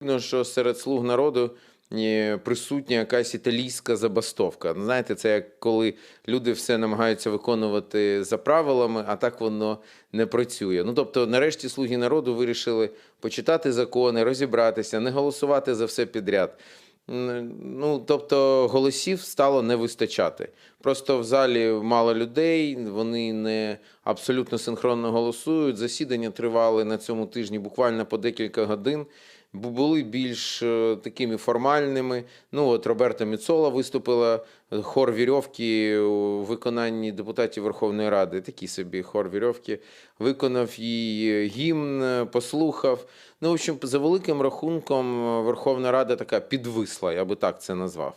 Видно, що серед слуг народу е, присутня якась італійська забастовка. Знаєте, це як коли люди все намагаються виконувати за правилами, а так воно не працює. Ну тобто, нарешті слуги народу вирішили почитати закони, розібратися, не голосувати за все підряд. Ну, тобто голосів стало не вистачати. Просто в залі мало людей, вони не абсолютно синхронно голосують. Засідання тривали на цьому тижні буквально по декілька годин. Бу- Були більш е, такими формальними. Ну, от Роберта Міцола виступила, е, хор вірьовки у виконанні депутатів Верховної Ради. Такий собі хор вірьовки. Виконав її гімн, е, послухав. Ну, в общем, за великим рахунком, Верховна Рада така підвисла, я би так це назвав.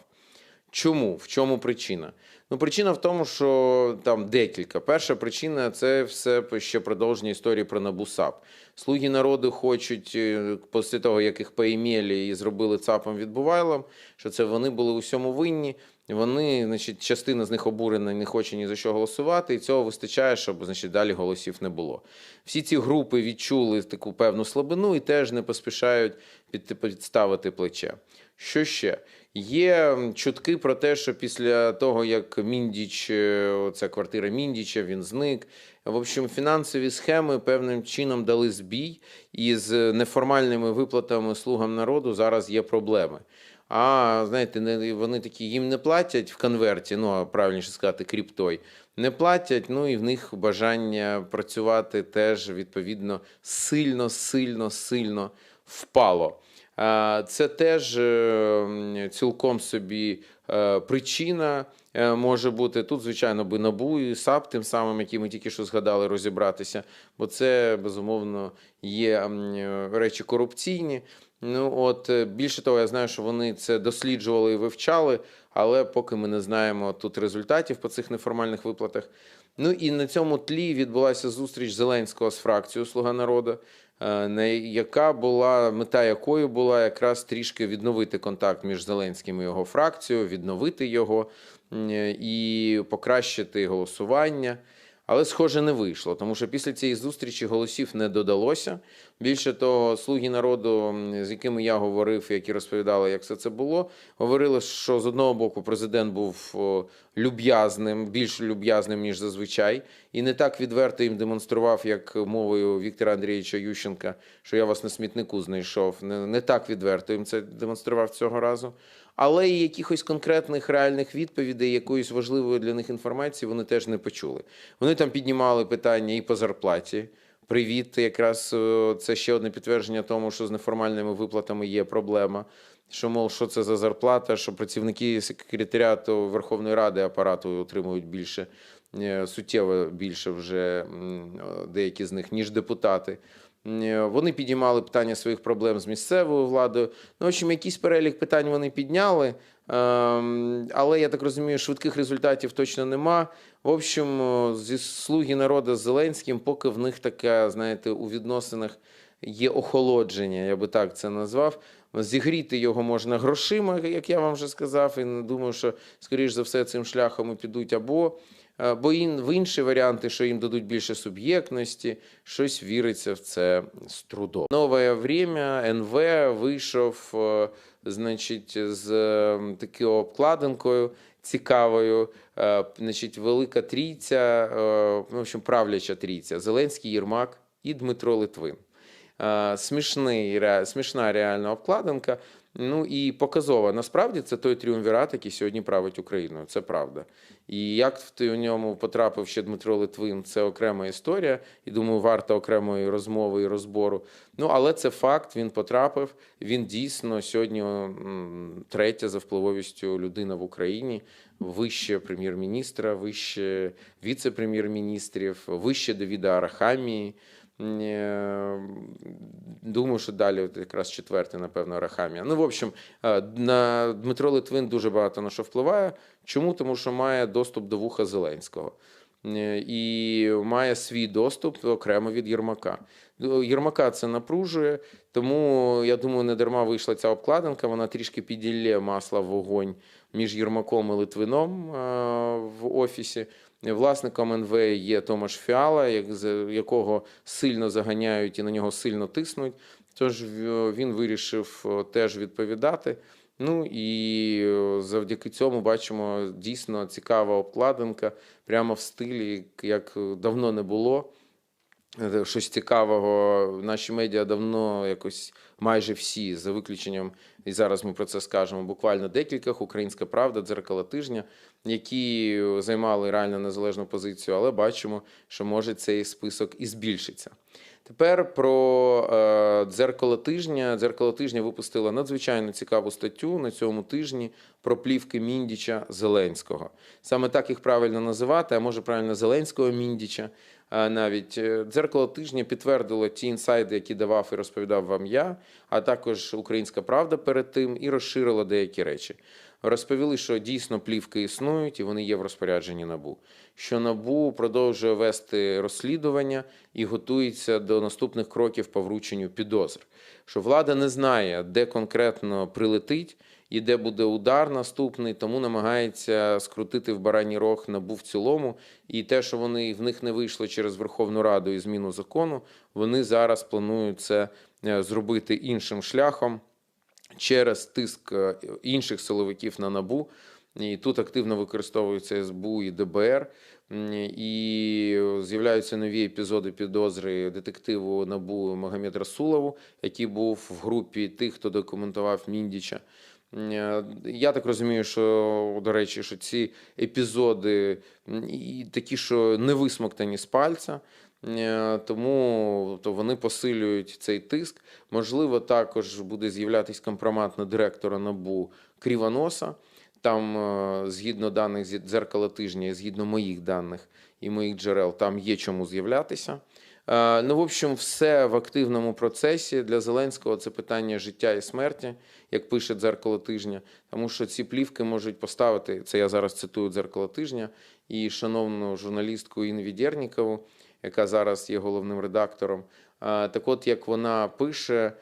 Чому? В чому причина? Ну, причина в тому, що там декілька. Перша причина це все ще продовження історії про Набусап. Слуги народу хочуть, е, після того, як їх поімели і зробили ЦАПом відбувайлом, що це вони були у всьому винні. Вони, значить, частина з них обурена, не хоче ні за що голосувати, і цього вистачає, щоб значить, далі голосів не було. Всі ці групи відчули таку певну слабину і теж не поспішають під, підставити плече. Що ще? Є чутки про те, що після того, як Міндіч, оця ця квартира Міндіча, він зник. В общем, фінансові схеми певним чином дали збій, і з неформальними виплатами слугам народу зараз є проблеми. А знаєте, вони такі їм не платять в конверті, ну правильніше сказати, кріптой. Не платять, ну і в них бажання працювати теж відповідно сильно, сильно, сильно впало. Це теж е, цілком собі е, причина е, може бути. Тут, звичайно, би НАБУ і САП, тим самим, які ми тільки що згадали, розібратися, бо це безумовно є речі корупційні. Ну от більше того, я знаю, що вони це досліджували і вивчали, але поки ми не знаємо тут результатів по цих неформальних виплатах. Ну і на цьому тлі відбулася зустріч Зеленського з фракцією Слуга народу, на яка була мета якої була якраз трішки відновити контакт між Зеленським і його фракцією, відновити його і покращити голосування. Але, схоже, не вийшло, тому що після цієї зустрічі голосів не додалося. Більше того, слуги народу, з якими я говорив, які розповідали, як все це було, говорили, що з одного боку президент був люб'язним, більш люб'язним, ніж зазвичай, і не так відверто їм демонстрував, як мовою Віктора Андрійовича Ющенка, що я вас на смітнику знайшов. Не, не так відверто їм це демонстрував цього разу. Але і якихось конкретних реальних відповідей, якоїсь важливої для них інформації вони теж не почули. Вони там піднімали питання і по зарплаті. Привіт, якраз е, це ще одне підтвердження тому, що з неформальними виплатами є проблема. Що, мов, що це за зарплата, що працівники секретаріату Верховної Ради апарату отримують більше, е, суттєво більше вже е, деякі з них, ніж депутати. Е, Вони підіймали питання своїх проблем з місцевою владою. Ну, в общем, якийсь перелік питань вони підняли, ем, але я так розумію, швидких результатів точно нема. В общем, е, зі слуги народу з Зеленським, поки в них таке, знаєте, у відносинах є охолодження, я би так це назвав. Зігріти його можна грошима, як я вам вже сказав, і не думаю, що, скоріш за все, цим шляхом і підуть або. Е, Бо в інші варіанти, що їм дадуть більше суб'єктності, щось віриться в це з трудом. Нове время НВ вийшов, е, значить, з такою обкладинкою цікавою. Е, Значить, велика трійця, в общем, правляча трійця: Зеленський, Єрмак і Дмитро Литвин. Смішний, смішна реальна обкладинка. Ну і показова. Насправді це той тріумвірат, який сьогодні править Україною. Це правда. І як ти- у ньому потрапив ще Дмитро Литвин, це окрема історія. І думаю, варта окремої розмови і розбору. Ну але це факт. Він потрапив. Він дійсно сьогодні третя за впливовістю людина в Україні, вище прем'єр-міністра, вище віце-прем'єр-міністрів, вище Давіда Арахамії. Думаю, що далі якраз четвертий, напевно, Арахамія. Ну, в общем, е, на Дмитро Литвин дуже багато на що впливає. Чому? Тому що має доступ до вуха Зеленського. Е, І має свій доступ окремо від Єрмака. До Єрмака це напружує, тому я думаю, не дарма вийшла ця обкладинка. Вона трішки піділє масла в вогонь між Єрмаком і Литвином е, в офісі. Власником НВ є Томаш Фіала, якого сильно заганяють і на нього сильно тиснуть. Тож він вирішив е, теж відповідати. Ну і е, завдяки цьому бачимо дійсно цікава обкладинка прямо в стилі, як давно не було. Е, Щось цікавого. Наші медіа давно якось майже всі, за виключенням, і зараз ми про це скажемо, буквально декількох, Українська Правда, дзеркало тижня, які займали реально незалежну позицію, але бачимо, що може цей список і збільшиться. Тепер про е, дзеркало тижня. Дзеркало тижня випустило надзвичайно цікаву статтю на цьому тижні про плівки Міндіча Зеленського. Саме так їх правильно називати, а може правильно Зеленського Міндіча. А навіть е, дзеркало тижня підтвердило ті інсайди, які давав і розповідав вам я, а також Українська Правда перед тим, і розширила деякі речі. Розповіли, що дійсно плівки існують і вони є в розпорядженні набу. Що набу продовжує вести розслідування і готується до наступних кроків по врученню підозр. Що влада не знає, де конкретно прилетить і де буде удар наступний, тому намагається скрутити в бараній рог набу в цілому. І те, що вони в них не вийшло через Верховну Раду і зміну закону, вони зараз планують це е, зробити іншим шляхом через тиск е, інших силовиків на набу. І тут активно використовується СБУ і ДБР. І з'являються нові епізоди підозри детективу Набу Магомед Расулову, який був в групі тих, хто документував Міндіча. Е, Я так розумію, що до речі, що ці епізоди і такі, що не висмоктані з пальця. Е, Тому то вони посилюють цей тиск. Можливо, також буде з'являтись компромат на директора НАБУ Крівоноса. Там, е, згідно даних зі дзеркала тижня, згідно моїх даних і моїх джерел, там є чому з'являтися. Е, Ну, в общем, все в активному процесі. Для Зеленського це питання життя і смерті, як пише дзеркало тижня. Тому що ці плівки можуть поставити, це я зараз цитую дзеркало тижня, і шановну журналістку Інну Відєрнікову, яка зараз є головним редактором. Так от, як вона пише,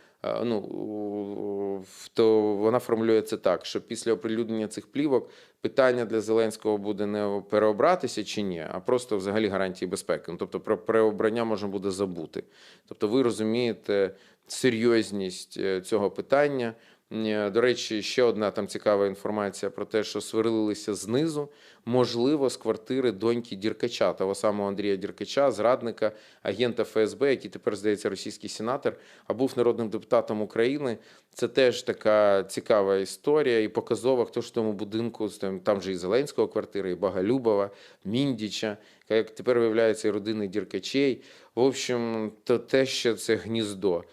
ну, то вона формулює це так, що після оприлюднення цих плівок питання для Зеленського буде не переобратися чи ні, а просто взагалі гарантії безпеки. Ну, тобто про переобрання можна буде забути. Тобто ви розумієте серйозність е, цього питання. Е, До речі, ще одна там цікава інформація про те, що сварилися знизу, можливо, з квартири доньки Діркача, того самого Андрія Діркача, зрадника, агента ФСБ, який тепер здається російський сенатор, а був народним депутатом України. Це теж така цікава історія і показова, хто ж в тому будинку там, же і Зеленського квартира, і Багалюбова, Міндіча, як тепер виявляється, і родини Діркачей. В общем, то те, що це гніздо,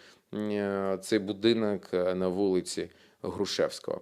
цей будинок е, на вулиці Грушевського.